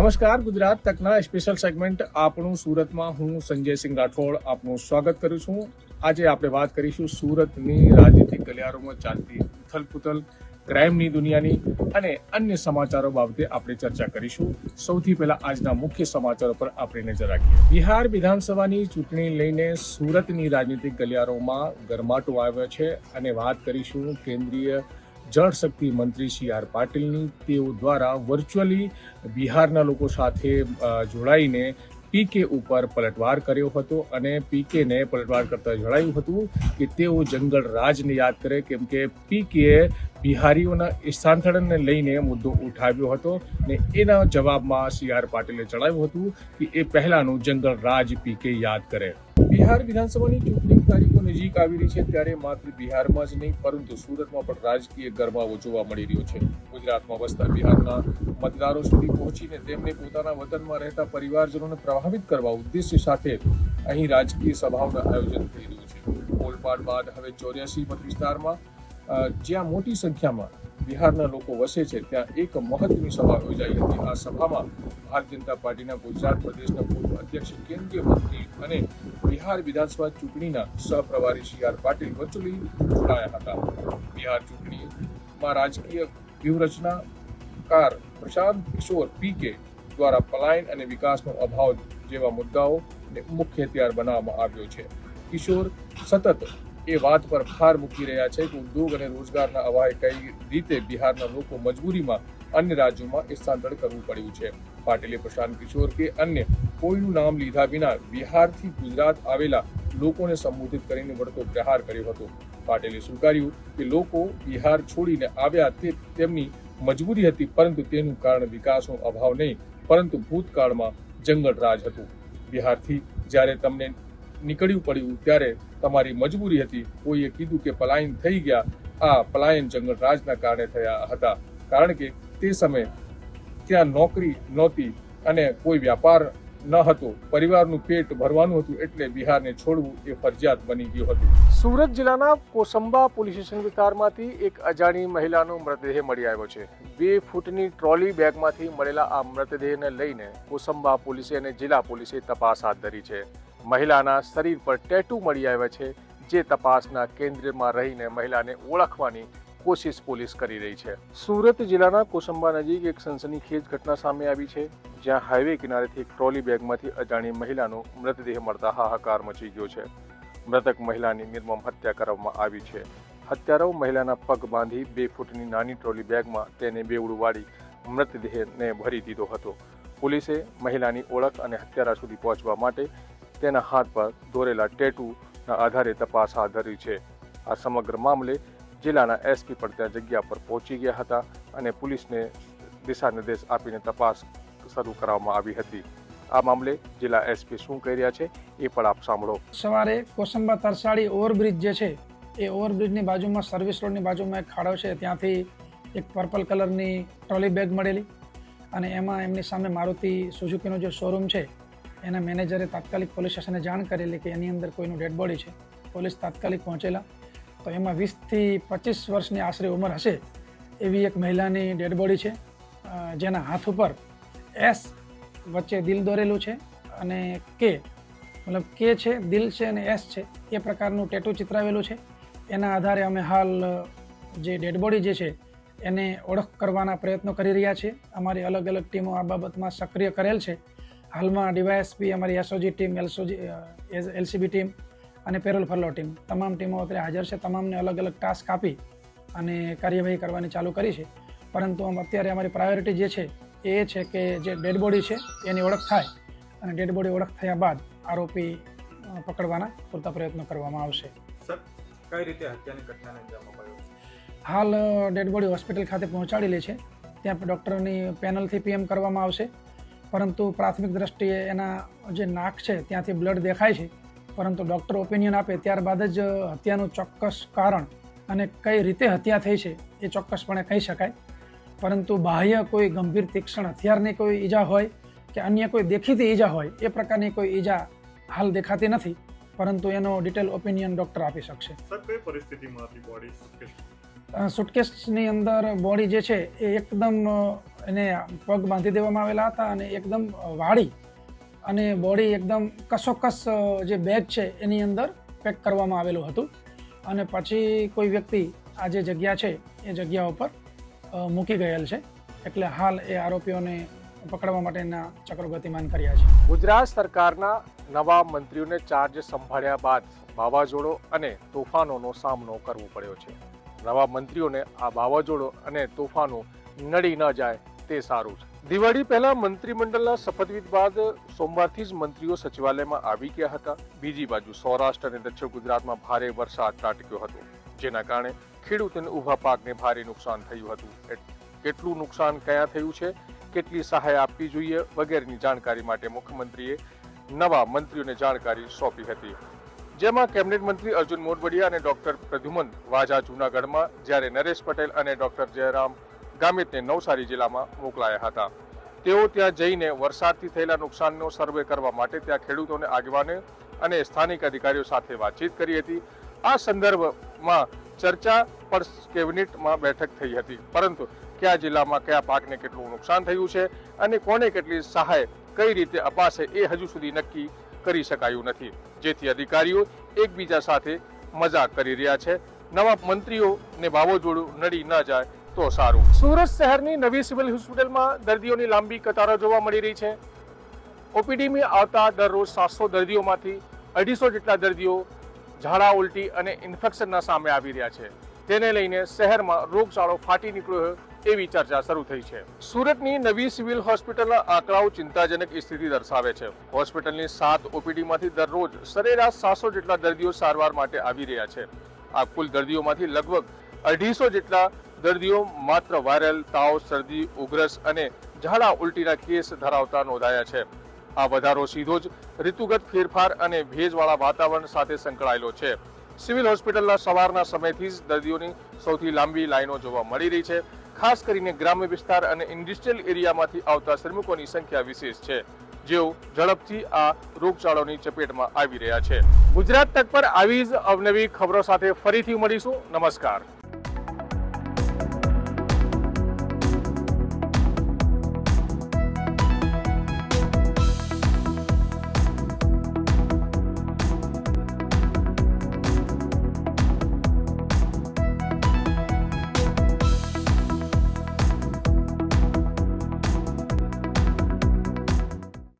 નમસ્કાર, Gujarat તકના special segment આપણું સુરતમાં હું સંજયસિંહ રાઠોડ આપનું સ્વાગત કરું છું. આજે આપણે વાત કરીશું સુરતની રાજનીતિક ગલિયારોમાં ચાલતી ઉથલપુથલ ક્રાઇમની દુનિયાની અને અન્ય સમાચારો બાબતે આપણે ચર્ચા કરીશું. સૌથી પહેલા આજના મુખ્ય સમાચારો પર આપણે નજર રાખીએ. બિહાર વિધાનસભાની ચૂંટણી લઈને સુરતની રાજનીતિક ગલિયારોમાં ગરમાટો આવ્યો છે અને વાત કરીશું કેન્દ્રીય જળ શક્તિ મંત્રી સી આર પાટીલની. તેઓ દ્વારા વર્ચ્યુઅલી બિહારના લોકો સાથે જોડાઈને પીકે ઉપર પલટવાર કર્યો હતો અને પીકેને પલટવાર કરતા જણાવ્યું હતું કે તેઓ જંગલ રાજને યાદ કરે કેમ કે પીકેએ બિહારીઓના સ્થાનાંતરણને લઈને મુદ્દો ઉઠાવ્યો હતો ને એના જવાબમાં સી આર પાટીલે જણાવ્યું હતું કે એ પહેલાનું જંગલ રાજ પીકે યાદ કરે. બિહાર વિધાનસભાની ચૂંટણી તારીખો નજીક આવી રહી છે ત્યારે માત્ર બિહારમાં જ નહીં, પરંતુ સુરતમાં પણ રાજકીય ગરમાવો જોવા મળી રહ્યો છે. ગુજરાતમાં વસતા બિહારના મતદારો સુધી પહોંચીને તેમને પોતાના વતનમાં રહેતા પરિવારજનોને પ્રભાવિત કરવા ઉદ્દેશ્ય સાથે અહીં રાજકીય સભાઓનું આયોજન થઈ રહ્યું છે. ઓલપાડ બાદ હવે ચોર્યાસી મત વિસ્તારમાં જ્યાં મોટી સંખ્યામાં બિહારના લોકો વસે છે, ત્યાં એક મહત્વની સભા યોજાઈ હતી. આ સભામાં ભારતીય જનતા પાર્ટીના ગુજરાત પ્રદેશના પૂર્વ અધ્યક્ષ, કેન્દ્રીય મંત્રી અને બિહાર વિધાનસભા ચૂંટણીના સહપ્રભારી સી આર પાટીલ વચુલી જોડાયા હતા. બિહાર ચૂંટણીમાં રાજકીય વ્યૂહરચનાકાર પ્રશાંત કિશોર પીકે દ્વારા પલાયન અને વિકાસનો અભાવ જેવા મુદ્દાઓને મુખ્ય હથિયાર બનાવવામાં આવ્યો છે. કિશોર સતત એ વાત પર ભાર મૂકી રહ્યા છે કે ઉદ્યોગ અને રોજગારના અભાવે કઈ રીતે બિહારના લોકો મજબૂરીમાં અન્ય રાજ્યોમાં સ્થાનાંતર કરવું પડ્યું છે. પાટીલે પ્રશાંત કિશોર કે અન્ય કોઈનું નામ લીધા વિના બિહારથી ગુજરાત આવેલા લોકોને સંબોધિત કરીને વળતો પ્રહાર કર્યો હતો. પાટીલે સ્વીકાર્યું કે લોકો બિહાર છોડીને આવ્યા તે તેમની મજબૂરી હતી, પરંતુ તેનું કારણ વિકાસનો અભાવ નહીં, પરંતુ ભૂતકાળમાં જંગલ રાજ હતું. બિહારથી જ્યારે તમને નીકળ્યું પડ્યું, ત્યારે તમારી મજબૂરી હતી. કોઈએ કીધું કે પલાયન થઈ ગયા, આ પલાયન જંગલ રાજના કારણે થયા હતા. કારણ કે તે સમયે ત્યાં નોકરી નહોતી અને કોઈ વ્યાપાર ન હતો. પરિવારનું પેટ ભરવાનું હતું એટલે બિહારને છોડવું એ ફરજિયાત બની ગયું હતું. સુરત જિલ્લાના કોસંબા પોલીસ સ્ટેશન વિસ્તારમાંથી એક અજાણી મહિલાનો મૃતદેહ મળી આવ્યો છે. બે ફૂટની ટ્રોલી બેગમાંથી મળેલા આ મૃતદેહને લઈને કોસંબા પોલીસે અને જિલ્લા પોલીસે તપાસ હાથ ધરી છે. મહિલાના શરીર પર ટેટુ મળી આવ્યા છે, જે તપાસના કેન્દ્રમાં રહીને મહિલાને ઓળખવાની કોશિશ પોલીસ કરી રહી છે. સુરત જિલ્લાના કોસંબા નજીક એક સનસનીખેજ ઘટના સામે આવી છે, જ્યાં હાઈવે કિનારેથી એક ટ્રોલી બેગમાંથી અજાણી મહિલાનો મૃતદેહ મળતા હાહાકાર મચી ગયો છે. મૃતક મહિલાની નિર્મમ હત્યા કરવામાં આવી છે. હત્યારાઓ મહિલાના પગ બાંધી બે ફૂટની નાની ટ્રોલી બેગમાં તેને બેવડું વાળી મૃતદેહને ભરી દીધો હતો. પોલીસે મહિલાની ઓળખ અને હત્યારા સુધી પહોંચવા માટે તેના હાથ પર દોરેલા ટેટુના આધારે તપાસ હાથ ધરી છે. આ સમગ્ર મામલે જિલ્લાના એસપી પણ ત્યાં જગ્યા પર પહોંચી ગયા હતા અને પોલીસને દિશા નિર્દેશ આપીને તપાસ શરૂ કરવામાં આવી હતી. આ મામલે જિલ્લા એસપી શું કહી રહ્યા છે એ પણ આપ સાંભળો. સવારે કોસંબા તરસાડી ઓવરબ્રિજ જે છે, એ ઓવરબ્રિજની બાજુમાં સર્વિસ રોડની બાજુમાં એક ખાડો છે, ત્યાંથી એક પર્પલ કલરની ટ્રોલી બેગ મળેલી અને એમાં એમની સામે મારુતિ સુઝુકીનો જે શોરૂમ છે, એના મેનેજરે તાત્કાલિક પોલીસ સ્ટેશને જાણ કરેલી કે એની અંદર કોઈનું ડેડ બોડી છે. પોલીસ તાત્કાલિક પહોંચેલા તો એમાં વીસથી પચીસ વર્ષની આશરે ઉંમર હશે એવી એક મહિલાની ડેડ બોડી છે જેના હાથ ઉપર એસ વચ્ચે દિલ દોરેલું છે અને કે, મતલબ કે છે, દિલ છે અને એસ છે, એ પ્રકારનું ટેટુ ચિતરાવેલું છે. એના આધારે અમે હાલ જે ડેડ બોડી જે છે, એને ઓળખ કરવાના પ્રયત્નો કરી રહ્યા છીએ અમારી અલગ અલગ ટીમો આ બાબતમાં સક્રિય કરેલ છે. હાલમાં ડીવાયએસપી, અમારી એસઓજી ટીમ, એલસોજી એલસીબી ટીમ અને પેરોલ ફરલો ટીમ. તમામ ટીમો અત્યારે હાજર છે. તમામને અલગ અલગ ટાસ્ક આપી અને કાર્યવાહી કરવાની ચાલુ કરી છે. પરંતુ આમ અત્યારે અમારી પ્રાયોરિટી જે છે એ છે કે જે ડેડ બોડી છે એની ઓળખ થાય અને ડેડ બોડી ઓળખ થયા બાદ આરોપી પકડવાના પૂરતા પ્રયત્નો કરવામાં આવશે. કઈ રીતે હત્યાની ઘટનાને અંજામ અપાયો? હાલ ડેડ બોડી હોસ્પિટલ ખાતે પહોંચાડેલી છે. ત્યાં ડૉક્ટરની પેનલથી પીએમ કરવામાં આવશે. પરંતુ પ્રાથમિક દ્રષ્ટિએ એના જે નાક છે ત્યાંથી બ્લડ દેખાય છે. પરંતુ ડૉક્ટર ઓપિનિયન આપે ત્યારબાદ જ હત્યાનું ચોક્કસ કારણ અને કઈ રીતે હત્યા થઈ છે એ ચોક્કસપણે કહી શકાય. પરંતુ બાહ્ય કોઈ ગંભીર તીક્ષ્ણ હથિયારની કોઈ ઈજા હોય કે અન્ય કોઈ દેખીતી ઈજા હોય એ પ્રકારની કોઈ ઈજા હાલ દેખાતી નથી પરંતુ એનો ડિટેલ ઓપિનિયન ડૉક્ટર આપી શકશે. સુટકેસની અંદર બોડી જે છે એ એકદમ એને પગ બાંધી દેવામાં આવેલા હતા અને એકદમ વાળી અને બોડી એકદમ કસોકસ જે બેગ છે એની અંદર પેક કરવામાં આવેલું હતું. અને પછી કોઈ વ્યક્તિ આ જે જગ્યા છે, એ જગ્યા ઉપર મૂકી ગયેલ છે. એટલે હાલ એ આરોપીઓને પકડવા માટેના ચક્રો ગતિમાન કર્યા છે. ગુજરાત સરકારના નવા મંત્રીઓને ચાર્જ સંભાળ્યા બાદ વાવાઝોડો અને તોફાનોનો સામનો કરવો પડ્યો છે. નવા મંત્રીઓને આ વાવાઝોડો અને તોફાનો નડી ન જાય તે સારું છે. દિવાળી પહેલા મંત્રીમંડળના શપથવિધ બાદ સોમવારથી જ મંત્રીઓ સચિવાલયમાં આવી ગયા હતા. બીજી બાજુ સૌરાષ્ટ્ર અને દક્ષિણ ગુજરાતમાં ભારે વરસાદ ત્રાટક્યો હતો, જેના કારણે ખેડૂતોને ઊભા પાકને ભારે નુકસાન થયું હતું. કેટલું નુકસાન કયા થયું છે, કેટલી સહાય આપવી જોઈએ, વગેરેની જાણકારી માટે મુખ્યમંત્રીએ નવા મંત્રીઓને જાણકારી સોંપી હતી. જેમાં કેબિનેટ મંત્રી અર્જુન મોરબડિયા અને ડોક્ટર પ્રદ્યુમન વાજા જૂનાગઢમાં, જ્યારે નરેશ પટેલ અને ડોક્ટર જયરામ ગામિતને નવસારી જિલ્લામાં મોકલાયા હતા. તેઓ ત્યાં જઈને વરસાદથી થયેલા નુકસાનનો સર્વે કરવા માટે ત્યાં ખેડૂતોને આગેવાને અને સ્થાનિક અધિકારીઓ સાથે વાતચીત કરી હતી. આ સંદર્ભમાં ચર્ચા પર કેબિનેટમાં બેઠક થઈ હતી. પરંતુ કયા જિલ્લામાં કયા પાકને કેટલું નુકસાન થયું છે અને કોને કેટલી સહાય કઈ રીતે અપાશે એ હજુ સુધી નક્કી કરી શકાયું નથી. જેથી અધિકારીઓ એકબીજા સાથે મજાક કરી રહ્યા છે. નવા મંત્રીઓને વાવાઝોડું નડી ન જાય તો સારું. સુરત શહેરની નવી સિવિલ હોસ્પિટલમાં દર્દીઓની લાંબી કતારો જોવા મળી રહી છે. ઓપીડીમાં આવતા દરરોજ સાતસો દર્દીઓમાંથી અઢીસો જેટલા દર્દીઓ ઝાડા, ઉલટી અને ઇન્ફેક્શનના સામે આવી રહ્યા છે. તેને લઈને શહેરમાં રોગચાળો ફાટી નીકળ્યો એવી ચર્ચા શરૂ થઈ છે. સુરતની નવી સિવિલ હોસ્પિટલના આંકડાઓ ચિંતાજનક સ્થિતિ દર્શાવે છે. હોસ્પિટલની સાત ઓપીડીમાંથી દરરોજ સરેરાશ સાતસો જેટલા દર્દીઓ સારવાર માટે આવી રહ્યા છે. આ કુલ દર્દીઓમાંથી લગભગ અઢીસો જેટલા દર્દીઓ માત્ર વાયરલ, તાવ, શરદી, ઉગ્રસ અને ઝાડા ઉલટીના કેસ ધરાવતા નોંધાયા છે. આ વધારો સીધો જ ઋતુગત ફેરફાર અને ભેજવાળા વાતાવરણ સાથે સંકળાયેલો છે. સિવિલ હોસ્પિટલના સવારના સમયથી જ દર્દીઓની સૌથી લાંબી લાઈનો જોવા મળી રહી છે. ખાસ કરીને ગ્રામ્ય વિસ્તાર અને ઇન્ડસ્ટ્રીયલ એરિયામાંથી આવતા શ્રમિકોની સંખ્યા વિશેષ છે. જેઓ ઝડપથી આ રોગચાળોની ચપેટમાં આવી રહ્યા છે. ગુજરાત તક પર આવી જ અવનવી ખબરો સાથે ફરીથી મળીશું. નમસ્કાર.